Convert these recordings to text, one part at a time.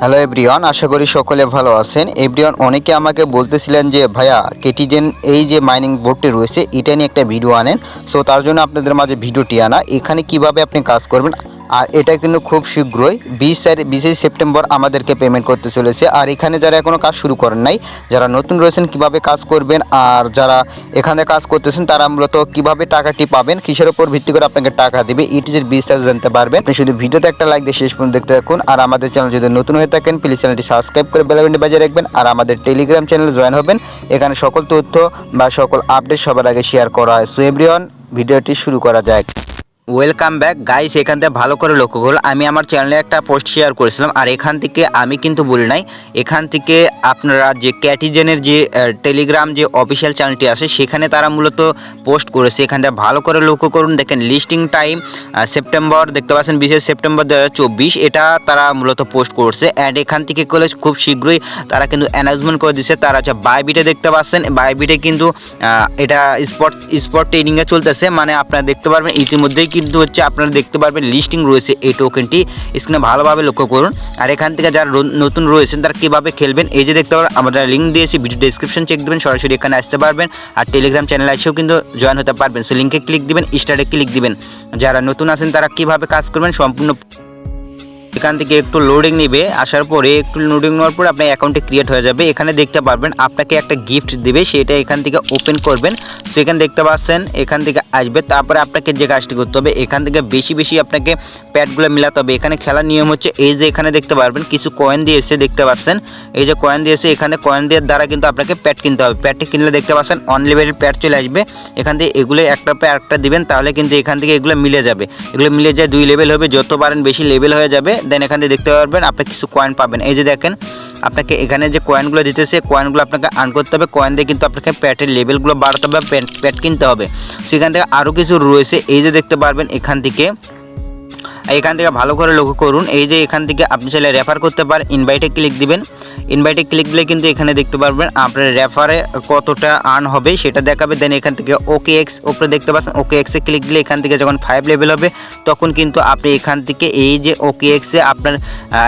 Hello everyone, আশা করি সকলে ভালো আছেন। এভরিওয়ান, অনেকে আমাকে বলতেছিলেন যে, ভাইয়া, কেটিজেন এই যে মাইনিং বোর্ডটি রয়েছে, এটা নিয়ে একটা ভিডিও আনেন। সো তার জন্য আপনাদের মাঝে ভিডিওটি আনা। এখানে কীভাবে আপনি কাজ করবেন আর এটা কিন্তু খুব শীঘ্রই বিশ তারিখ বিশে সেপ্টেম্বর আমাদেরকে পেমেন্ট করতে চলেছে। আর এখানে যারা এখনও কাজ শুরু করেন নাই, যারা নতুন রয়েছেন, কীভাবে কাজ করবেন আর যারা এখানে কাজ করতেছেন, তারা মূলত কীভাবে টাকাটি পাবেন, কিসের উপর ভিত্তি করে আপনাকে টাকা দেবে ইটিজের বিস্তারিত জানতে পারবেন। আপনি শুধু ভিডিওতে একটা লাইক দিয়ে শেষ পর্যন্ত দেখতে থাকুন। আর আমাদের চ্যানেল যদি নতুন হয়ে থাকেন প্লিজ চ্যানেলটি সাবস্ক্রাইব করে বেলাবেন্ডি বাজিয়ে রাখবেন। আর আমাদের টেলিগ্রাম চ্যানেলে জয়েন হবেন। এখানে সকল তথ্য বা সকল আপডেট সবার আগে শেয়ার করা হয়। সো এভরিওয়ান ভিডিওটি শুরু করা যাক। ওয়েলকাম ব্যাক গাইস এখান থেকে ভালো করে লক্ষ্য করুন। আমি আমার চ্যানেলে একটা পোস্ট শেয়ার করেছিলাম, আর এখান থেকে আমি কিন্তু বলি নাই, এখান থেকে আপনারা যে ক্যাটিজেনের যে টেলিগ্রাম যে অফিসিয়াল চ্যানেলটি আছে, সেখানে তারা মূলত পোস্ট করেছে। এখান থেকে ভালো করে লক্ষ্য করুন। দেখেন লিস্টিং টাইম সেপ্টেম্বর দেখতে পাচ্ছেন বিশে সেপ্টেম্বর দু হাজার চব্বিশ, এটা তারা মূলত পোস্ট করছে। অ্যান্ড এখান থেকে করলে খুব শীঘ্রই তারা কিন্তু অ্যানাউন্সমেন্ট করে দিচ্ছে তারা হচ্ছে বাইবিটে দেখতে পাচ্ছেন। বাইবিটে কিন্তু এটা স্পট স্পট ট্রেনিংয়ে চলতেছে। মানে আপনারা দেখতে পারবেন, ইতিমধ্যেই কিন্তু হচ্ছে আপনারা দেখতে পারবেন লিস্টিং রয়েছে এই টোকেনটি স্ক্রিনে ভালোভাবে লক্ষ্য করুন। আর এখান থেকে যারা নতুন রয়েছেন, তারা কীভাবে খেলবেন? এই যে দেখতে পারেন আমরা লিঙ্ক দিয়েছি ভিডিও ডিসক্রিপশন চেক দেবেন, সরাসরি এখানে আসতে পারবেন। আর টেলিগ্রাম চ্যানেল এসেও কিন্তু জয়েন হতে পারবেন। সো লিঙ্কে ক্লিক দিবেন স্টারে ক্লিক দিবেন। যারা নতুন আছেন, তারা কীভাবে কাজ করবেন, সম্পূর্ণ এখান থেকে একটু লোডিং নেবে, আসার পরে একটু লোডিং নেওয়ার পরে আপনার অ্যাকাউন্টে ক্রিয়েট হয়ে যাবে। এখানে দেখতে পারবেন আপনাকে একটা গিফট দিবে, সেটা এখান থেকে ওপেন করবেন। সো এখানে দেখতে পাচ্ছেন, এখান থেকে আসবে। তারপরে আপনাকে যে কাজটি করতে হবে, এখান থেকে বেশি বেশি আপনাকে প্যাডগুলো মিলাতে হবে। এখানে খেলার নিয়ম হচ্ছে, এই যে এখানে দেখতে পারবেন, কিছু কয়েন দিয়েছে দেখতে পাচ্ছেন। এই যে কয়েন দিয়েছে এখানে কয়েন দেওয়ার দ্বারা কিন্তু আপনাকে প্যাড কিনতে হবে। প্যাডটি কিনলে দেখতে পাচ্ছেন অন লেভেলের প্যাড চলে আসবে। এখান থেকে এগুলো একটা পে একটা দিবেন, তাহলে কিন্তু এখান থেকে এগুলো মিলে যাবে। এগুলো মিলে যায় দুই লেভেল হবে, যত পারেন বেশি লেভেল হয়ে যাবে। দেন এখান থেকে দেখতে পারবেন আপনি কিছু কয়েন পাবেন। এই যে দেখেন, আপনাকে এখানে যে কয়েনগুলো দিতেছে কয়েনগুলো আপনাকে আর্ন করতে হবে। কয়েন দিয়ে কিন্তু আপনাকে প্যাটের লেভেলগুলো বাড়াতে হবে প্যাট কিনতে হবে। সেখান থেকে আরও কিছু রয়েছে। এই যে দেখতে পারবেন এখান থেকে এখান থেকে ভালো করে লক্ষ্য করুন। এই যে এখান থেকে আপনি চাইলে রেফার করতে পারেন। ইনভাইটে ক্লিক দিবেন। ইনভাইটে ক্লিক দিলে কিন্তু এখানে দেখতে পারবেন আপনার রেফারে কতটা আর্ন হবে, সেটা দেখাবে। দেন এখান থেকে ওকে এক্স ওপরে দেখতে পাচ্ছেন। ওকে এক্সে ক্লিক দিলে এখান থেকে যখন ফাইভ লেভেল হবে, তখন কিন্তু আপনি এখান থেকে এই যে ওকে এক্সে আপনার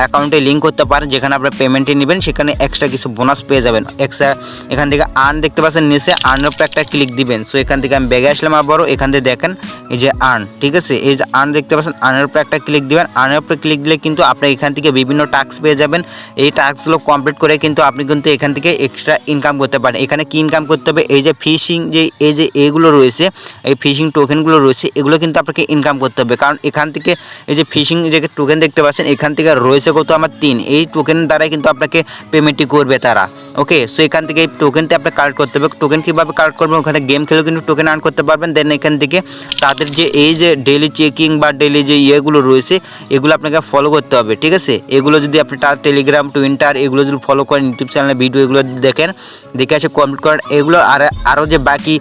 অ্যাকাউন্টে লিঙ্ক করতে পারেন, যেখানে আপনার পেমেন্টে নেবেন, সেখানে এক্সট্রা কিছু বোনাস পেয়ে যাবেন। এক্সট্রা এখান থেকে আর্ন দেখতে পাচ্ছেন, নিচে আর্নের উপরে একটা ক্লিক দিবেন। সো এখান থেকে আমি ব্যাগে আসলাম আবারও। এখান থেকে দেখেন, এই যে আর্ন ঠিক আছে? এই যে আর্ন দেখতে পাচ্ছেন আর্নের উপরে একটা ক্লিক দিবেন আর্নের উপরে ক্লিক দিলে কিন্তু আপনি এখান থেকে বিভিন্ন টাস্ক পেয়ে যাবেন। এই টাস্কগুলো কমপ্লিট করে কিন্তু আপনি কিন্তু এখান থেকে এক্সট্রা ইনকাম করতে পারেন। এখানে কি ইনকাম করতে হবে? এই যে ফিশিং যে, এই যে এগুলো রয়েছে, এই ফিশিং টোকেনগুলো রয়েছে, এগুলো কিন্তু আপনাকে ইনকাম করতে হবে। কারণ এখান থেকে এই যে ফিশিং যে টোকেন দেখতে পাচ্ছেন, এখান থেকে রয়েছে কত আমার তিন। এই টোকেন দ্বারাই কিন্তু আপনাকে পেমেন্টটি করবে তারা। ওকে সো এখান থেকে এই টোকেনটি আপনি কালেক্ট করতে হবে। টোকেন কীভাবে কালেক্ট করবেন? ওখানে গেম খেলেও কিন্তু টোকেন আর্ন করতে পারবেন। দেন এখান থেকে তাদের যে, এই যে ডেলি চেকিং বা ডেলি যে ইয়েগুলো রয়েছে, এগুলো আপনাকে ফলো করতে হবে, ঠিক আছে? এগুলো যদি আপনি টেলিগ্রাম টুইটার এগুলো যদি ফলো করেন ইউটিউব চ্যানেলে ভিডিও এগুলো দেখেন, দেখে এসে কমপ্লিট করেন, এগুলো আর, আরও যে বাকি,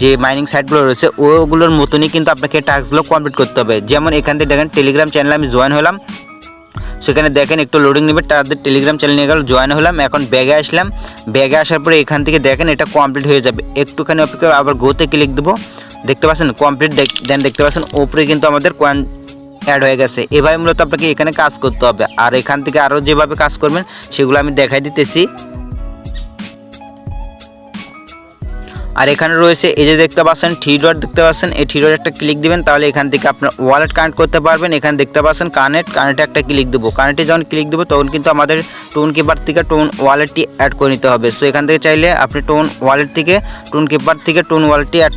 যে মাইনিং সাইটগুলো রয়েছে, ওগুলোর মতনই কিন্তু আপনাকে টাস্কগুলো কমপ্লিট করতে হবে। যেমন এখান থেকে দেখেন টেলিগ্রাম চ্যানেলে আমি জয়েন হলাম, সেখানে দেখেন একটু লোডিং নেবে তাদের টেলিগ্রাম চ্যানেল নিয়ে গেল জয়েন হলাম, এখন ব্যাগে আসলাম ব্যাগে আসার পরে এখান থেকে দেখেন এটা কমপ্লিট হয়ে যাবে। একটুখানি অপেক্ষা, আবার গোতে ক্লিক দেবো, দেখতে পাচ্ছেন কমপ্লিট দেন দেখতে পাচ্ছেন, ওপরে কিন্তু আমাদের কয়েন অ্যাড হয়ে গেছে। এভাবে মূলত আপনাকে এখানে কাজ করতে হবে। আর এখান থেকে আরও যেভাবে কাজ করবেন, সেগুলো আমি দেখাই দিতেছি। আর এখানে রয়েছে, এই যে দেখতে পাচ্ছেন থ্রি ডট দেখতে পাচ্ছেন, এই থ্রি ডট একটা ক্লিক দিবেন, তাহলে এখান থেকে আপনার ওয়ালেট কানেক্ট করতে পারবেন। এখানে দেখতে পাচ্ছেন কানেক্ট কানেক্টে একটা ক্লিক দেবো। কানেক্টে যখন ক্লিক দেবো, তখন কিন্তু আমাদের টোন কিপার থেকে টোন ওয়ালেটটি অ্যাড করে নিতে হবে। সো এখান থেকে চাইলে আপনি টোন ওয়ালেট থেকে টোন কিপার থেকে টোন ওয়ালেটটি অ্যাড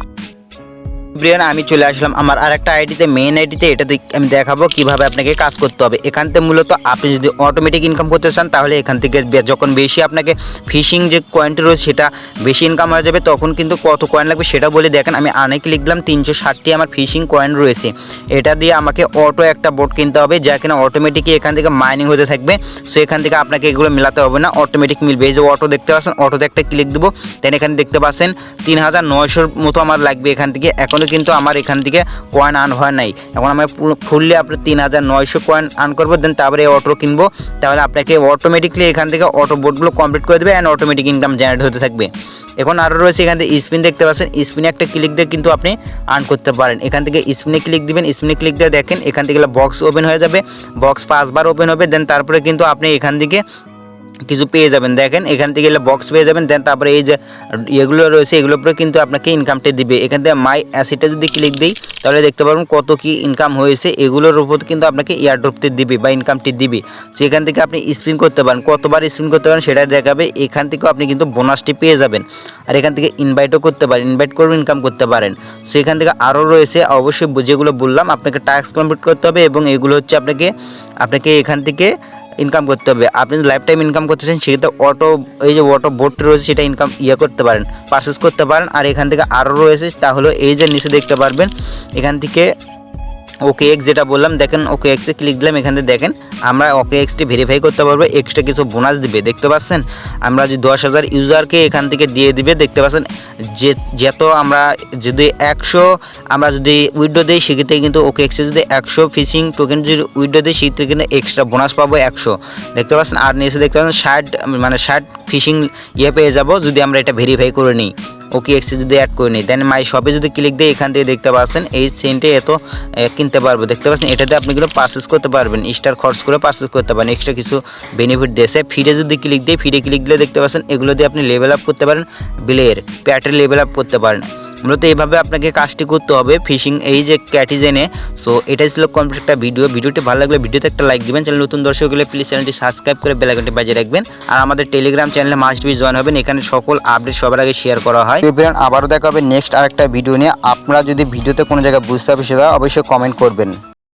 ব্রিয়ান আমি চলে আসলাম। আমার আরেকটা আইডিতে মেইন আইডিতে, এটা আমি দেখাবো কীভাবে আপনাকে কাজ করতে হবে। এখান থেকে মূলত আপনি যদি অটোমেটিক ইনকাম করতে চান, তাহলে এখান থেকে যখন বেশি আপনাকে ফিশিং যে কয়েনটি রয়েছে, সেটা বেশি ইনকাম হয়ে যাবে, তখন কিন্তু কত কয়েন লাগবে সেটা বলে দেখেন। আমি আনে লিখলাম তিনশো ষাটটি আমার ফিশিং কয়েন রয়েছে। এটা দিয়ে আমাকে অটো একটা বোট কিনতে হবে, যা কিনা অটোমেটিকই এখান থেকে মাইনিং হতে থাকবে। সো এখান থেকে আপনাকে এগুলো মেলাতে হবে না অটোমেটিক মিলবে। যে অটো দেখতে পাচ্ছেন অটোতে একটা ক্লিক দেবো। দেন এখানে দেখতে পাচ্ছেন তিন হাজার নয়শোর মতো আমার লাগবে এখান থেকে। এখনও এখনও কিন্তু আমার এখান থেকে কয়েন আন হয় নাই। এখন আমরা ফুললে আপনার তিন হাজার নয়শো কয়েন আর্ন করব দেন তারপরে অটো কিনবো। তাহলে আপনাকে অটোমেটিকলি এখান থেকে অটো বোর্ডগুলো কমপ্লিট করে দেবে অ্যান্ড অটোমেটিক ইনকাম জেনারেট হতে থাকবে। এখন আরও রয়েছে এখান থেকে স্পিন দেখতে পাচ্ছেন। স্পিনে একটা ক্লিক দিয়ে কিন্তু আপনি আর্ন করতে পারেন। এখান থেকে স্পিনে ক্লিক দিবেন স্পিনে ক্লিক দিয়ে দেখেন, এখান থেকে বক্স ওপেন হয়ে যাবে। বক্স পাঁচবার ওপেন হবে দেন তারপরে কিন্তু আপনি এখান থেকে কিছু পেয়ে যাবেন। দেখেন, এখান থেকে গেলে বক্স পেয়ে যাবেন দেন তারপরে এই যে, এগুলো রয়েছে, এগুলোর উপরে কিন্তু আপনাকে ইনকামটা দিবে। এখান থেকে মাই অ্যাসিটা যদি ক্লিক দিই, তাহলে দেখতে পারবেন কত কি ইনকাম হয়েছে। এগুলোর উপর কিন্তু আপনাকে এয়ারড্রপটি দিবে বা ইনকামটি দিবে। সেখান থেকে আপনি স্পিন করতে পারেন, কতবার স্পিন করতে পারেন সেটা দেখাবে। এখান থেকেও আপনি কিন্তু বোনাসটি পেয়ে যাবেন। আর এখান থেকে ইনভাইটও করতে পারেন ইনভাইট করে ইনকাম করতে পারেন। সেখান থেকে আরও রয়েছে, অবশ্যই যেগুলো বললাম, আপনাকে টাস্ক কমপ্লিট করতে হবে এবং এগুলো হচ্ছে আপনাকে আপনাকে এখান থেকে ইনকাম করতে হবে। আপনি যদি লাইফ টাইম ইনকাম করতে চান, সেক্ষেত্রে অটো এই যে অটো বোর্ডটি রয়েছে, সেটা ইনকাম ইয়ে করতে পারেন পারচেস করতে পারেন। আর এখান থেকে আরও রয়েছে তাহলে এই যে নিচে দেখতে পারবেন, এখান থেকে ওকে এক্স যেটা বললাম, দেখেন ওকে এক্সে ক্লিক দিলাম, এখান থেকে দেখেন। আমরা ওকে এক্সটি ভেরিফাই করতে পারব এক্সট্রা কিছু বোনাস দিবে, দেখতে পাচ্ছেন? আমরা যদি দশ হাজার ইউজারকে এখান থেকে দিয়ে দিবে, দেখতে পাচ্ছেন? যে যত আমরা যদি একশো, আমরা যদি উইডো দিই, সেক্ষেত্রে কিন্তু ওকে এক্সে যদি একশো ফিশিং টোকেন যদি উইডো দিই, সেক্ষেত্রে কিন্তু এক্সট্রা বোনাস পাবো একশো। দেখতে পাচ্ছেন? আর নিচে দেখতে পাচ্ছেন, ষাট মানে ষাট ফিশিং ইয়ে পেয়ে যাব, যদি আমরা এটা ভেরিফাই করে নিই। ওকে এক্সে যদি অ্যাড করে নিই দেন মাই শপে যদি ক্লিক দিই, এখান থেকে দেখতে পাচ্ছেন, এই সেন্টে এত কিনতে পারব। দেখতে পাচ্ছেন? এটাতে আপনি কিন্তু পারচেস করতে পারবেন স্টার খরচ করে পারচেস করতে পারেন। এক্সট্রা কিছু বেনিফিট দিয়েছে। ফিরে যদি ক্লিক দিই ফিরে ক্লিক দিলে দেখতে পাচ্ছেন, এগুলো দিয়ে আপনি লেভেল আপ করতে পারেন বিলের প্যাটের লেভেল আপ করতে পারেন। মূলত এইভাবে আপনাকে কাজটি করতে হবে ফিশিং এই যে ক্যাটিজেনে সো এটাই ছিল কমপ্লিট একটা ভিডিও ভিডিওটি ভালো লাগলে ভিডিওতে একটা লাইক দিবেন। চ্যানেল নতুন দর্শক হলে প্লিজ চ্যানেলটি সাবস্ক্রাইব করে বেলাইকনটি বাজিয়ে রাখবেন। আর আমাদের টেলিগ্রাম চ্যানেলে মাস্ট বি জয়েন হবেন। এখানে সকল আপডেট সবার আগে শেয়ার করা হয়। এভরিওয়ান আবারও দেখা হবে নেক্সট আরেকটা ভিডিও নিয়ে। আপনারা যদি ভিডিওতে কোনো জায়গায় বুঝতে হবে সেটা অবশ্যই কমেন্ট করবেন।